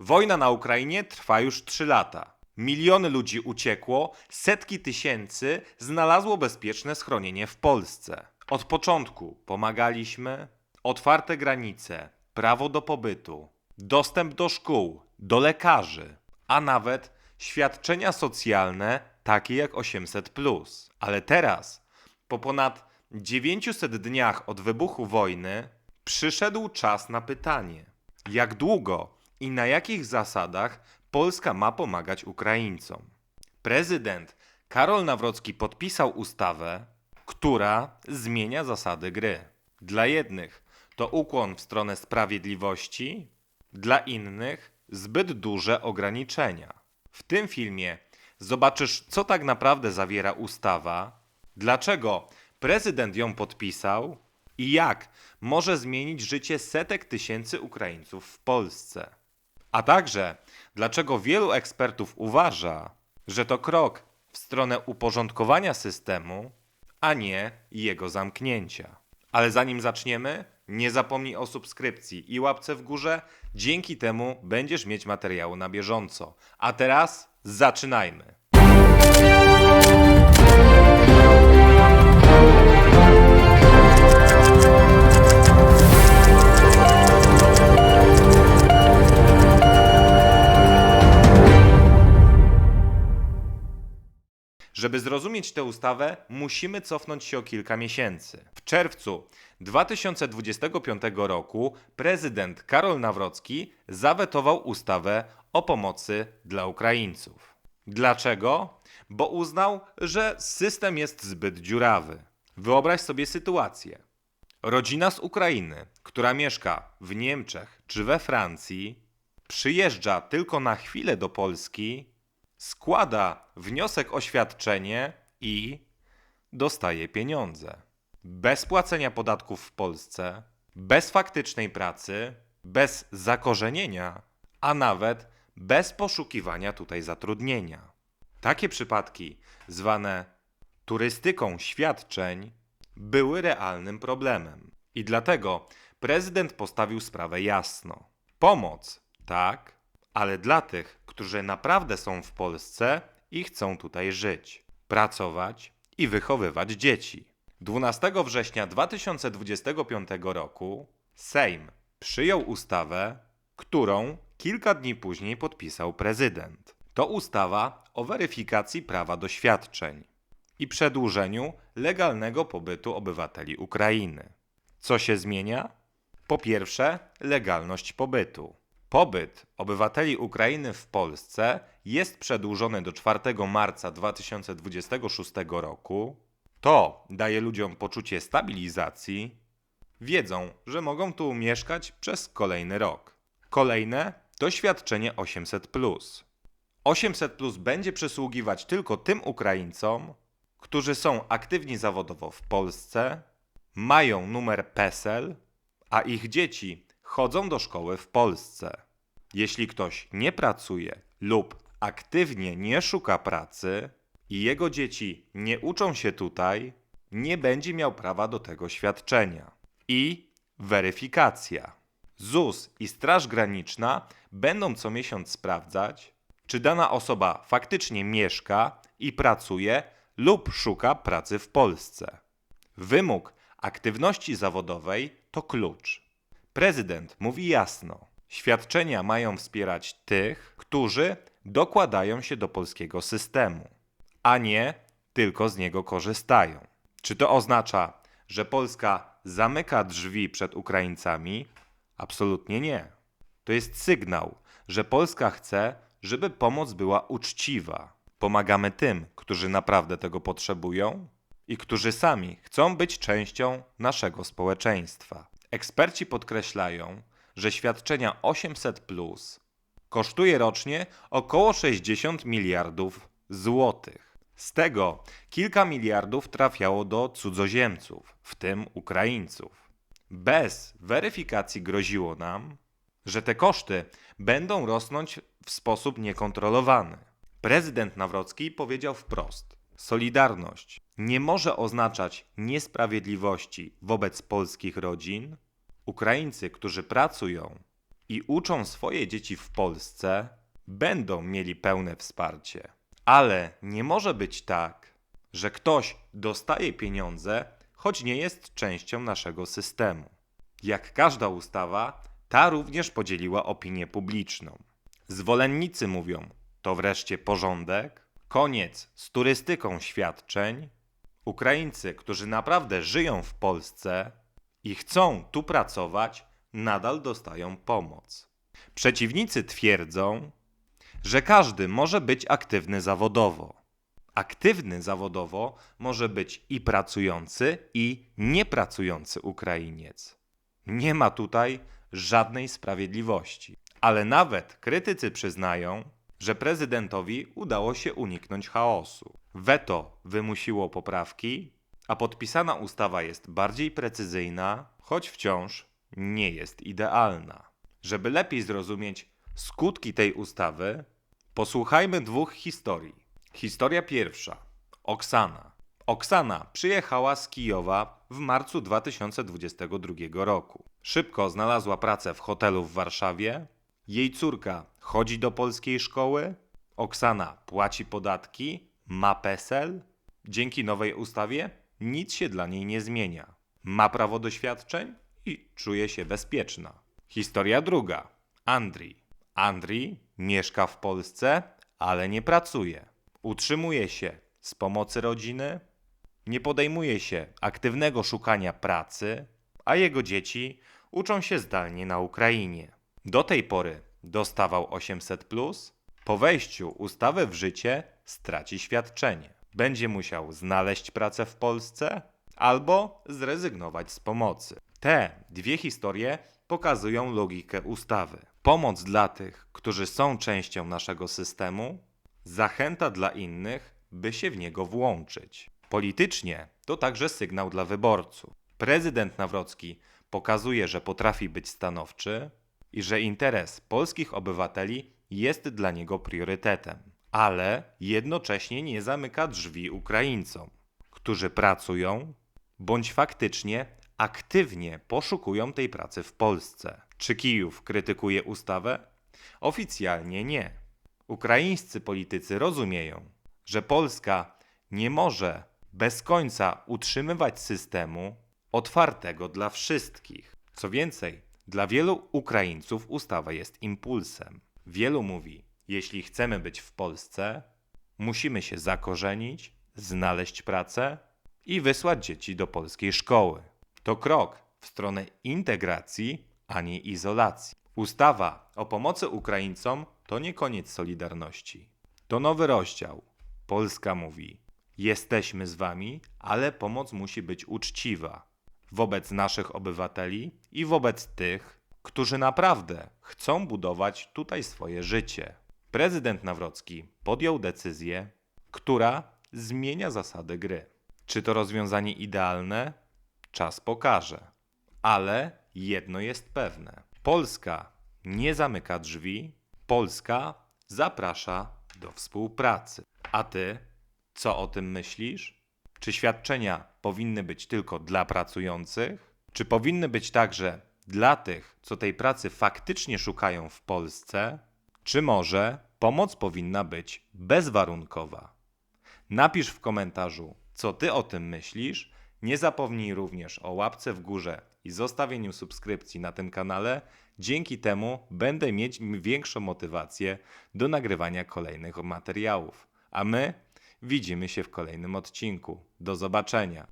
Wojna na Ukrainie trwa już 3 lata. Miliony ludzi uciekło, setki tysięcy znalazło bezpieczne schronienie w Polsce. Od początku pomagaliśmy, otwarte granice, prawo do pobytu, dostęp do szkół, do lekarzy, a nawet świadczenia socjalne takie jak 800. Ale teraz, po ponad 900 dniach od wybuchu wojny, przyszedł czas na pytanie: jak długo i na jakich zasadach Polska ma pomagać Ukraińcom? Prezydent Karol Nawrocki podpisał ustawę, która zmienia zasady gry. Dla jednych to ukłon w stronę sprawiedliwości, dla innych zbyt duże ograniczenia. W tym filmie zobaczysz, co tak naprawdę zawiera ustawa, dlaczego prezydent ją podpisał i jak może zmienić życie setek tysięcy Ukraińców w Polsce. A także dlaczego wielu ekspertów uważa, że to krok w stronę uporządkowania systemu, a nie jego zamknięcia. Ale zanim zaczniemy, nie zapomnij o subskrypcji i łapce w górze. Dzięki temu będziesz mieć materiały na bieżąco. A teraz zaczynajmy. Żeby zrozumieć tę ustawę, musimy cofnąć się o kilka miesięcy. W czerwcu 2025 roku prezydent Karol Nawrocki zawetował ustawę o pomocy dla Ukraińców. Dlaczego? Bo uznał, że system jest zbyt dziurawy. Wyobraź sobie sytuację. Rodzina z Ukrainy, która mieszka w Niemczech czy we Francji, przyjeżdża tylko na chwilę do Polski, składa wniosek o świadczenie i dostaje pieniądze. Bez płacenia podatków w Polsce, bez faktycznej pracy, bez zakorzenienia, a nawet bez poszukiwania tutaj zatrudnienia. Takie przypadki, zwane turystyką świadczeń, były realnym problemem. I dlatego prezydent postawił sprawę jasno. Pomoc, tak, ale dla tych, którzy naprawdę są w Polsce i chcą tutaj żyć, pracować i wychowywać dzieci. 12 września 2025 roku Sejm przyjął ustawę, którą kilka dni później podpisał prezydent. To ustawa o weryfikacji prawa do świadczeń i przedłużeniu legalnego pobytu obywateli Ukrainy. Co się zmienia? Po pierwsze, legalność pobytu. Pobyt obywateli Ukrainy w Polsce jest przedłużony do 4 marca 2026 roku. To daje ludziom poczucie stabilizacji. Wiedzą, że mogą tu mieszkać przez kolejny rok. Kolejne to świadczenie 800. 800 będzie przysługiwać tylko tym Ukraińcom, którzy są aktywni zawodowo w Polsce, mają numer PESEL, a ich dzieci chodzą do szkoły w Polsce. Jeśli ktoś nie pracuje lub aktywnie nie szuka pracy i jego dzieci nie uczą się tutaj, nie będzie miał prawa do tego świadczenia. I weryfikacja. ZUS i Straż Graniczna będą co miesiąc sprawdzać, czy dana osoba faktycznie mieszka i pracuje lub szuka pracy w Polsce. Wymóg aktywności zawodowej to klucz. Prezydent mówi jasno: świadczenia mają wspierać tych, którzy dokładają się do polskiego systemu, a nie tylko z niego korzystają. Czy to oznacza, że Polska zamyka drzwi przed Ukraińcami? Absolutnie nie. To jest sygnał, że Polska chce, żeby pomoc była uczciwa. Pomagamy tym, którzy naprawdę tego potrzebują i którzy sami chcą być częścią naszego społeczeństwa. Eksperci podkreślają, że świadczenia 800 plus kosztuje rocznie około 60 miliardów złotych. Z tego kilka miliardów trafiało do cudzoziemców, w tym Ukraińców. Bez weryfikacji groziło nam, że te koszty będą rosnąć w sposób niekontrolowany. Prezydent Nawrocki powiedział wprost: Solidarność nie może oznaczać niesprawiedliwości wobec polskich rodzin. Ukraińcy, którzy pracują, i uczą swoje dzieci w Polsce, będą mieli pełne wsparcie. Ale nie może być tak, że ktoś dostaje pieniądze, choć nie jest częścią naszego systemu. Jak każda ustawa, ta również podzieliła opinię publiczną. Zwolennicy mówią, to wreszcie porządek, koniec z turystyką świadczeń. Ukraińcy, którzy naprawdę żyją w Polsce i chcą tu pracować, nadal dostają pomoc. Przeciwnicy twierdzą, że każdy może być aktywny zawodowo. Aktywny zawodowo może być i pracujący, i niepracujący Ukrainiec. Nie ma tutaj żadnej sprawiedliwości. Ale nawet krytycy przyznają, że prezydentowi udało się uniknąć chaosu. Weto wymusiło poprawki, a podpisana ustawa jest bardziej precyzyjna, choć wciąż nie jest idealna. Żeby lepiej zrozumieć skutki tej ustawy, posłuchajmy dwóch historii. Historia pierwsza. Oksana. Oksana przyjechała z Kijowa w marcu 2022 roku. Szybko znalazła pracę w hotelu w Warszawie. Jej córka chodzi do polskiej szkoły. Oksana płaci podatki, ma PESEL. Dzięki nowej ustawie nic się dla niej nie zmienia. Ma prawo do świadczeń i czuje się bezpieczna. Historia druga. Andrii. Andrii mieszka w Polsce, ale nie pracuje. Utrzymuje się z pomocy rodziny, nie podejmuje się aktywnego szukania pracy, a jego dzieci uczą się zdalnie na Ukrainie. Do tej pory dostawał 800, po wejściu ustawy w życie straci świadczenie. Będzie musiał znaleźć pracę w Polsce albo zrezygnować z pomocy. Te dwie historie pokazują logikę ustawy. Pomoc dla tych, którzy są częścią naszego systemu, zachęta dla innych, by się w niego włączyć. Politycznie to także sygnał dla wyborców. Prezydent Nawrocki pokazuje, że potrafi być stanowczy i że interes polskich obywateli jest dla niego priorytetem, ale jednocześnie nie zamyka drzwi Ukraińcom, którzy pracują bądź faktycznie aktywnie poszukują tej pracy w Polsce. Czy Kijów krytykuje ustawę? Oficjalnie nie. Ukraińscy politycy rozumieją, że Polska nie może bez końca utrzymywać systemu otwartego dla wszystkich. Co więcej, dla wielu Ukraińców ustawa jest impulsem. Wielu mówi: jeśli chcemy być w Polsce, musimy się zakorzenić, znaleźć pracę i wysłać dzieci do polskiej szkoły. To krok w stronę integracji, a nie izolacji. Ustawa o pomocy Ukraińcom to nie koniec Solidarności. To nowy rozdział. Polska mówi: Jesteśmy z wami, ale pomoc musi być uczciwa wobec naszych obywateli i wobec tych, którzy naprawdę chcą budować tutaj swoje życie. Prezydent Nawrocki podjął decyzję, która zmienia zasady gry. Czy to rozwiązanie idealne? Czas pokaże. Ale jedno jest pewne: Polska nie zamyka drzwi, Polska zaprasza do współpracy. A ty, co o tym myślisz? Czy świadczenia powinny być tylko dla pracujących? Czy powinny być także dla tych, co tej pracy faktycznie szukają w Polsce? Czy może pomoc powinna być bezwarunkowa? Napisz w komentarzu, co ty o tym myślisz. Nie zapomnij również o łapce w górze i zostawieniu subskrypcji na tym kanale. Dzięki temu będę mieć większą motywację do nagrywania kolejnych materiałów. A my widzimy się w kolejnym odcinku. Do zobaczenia.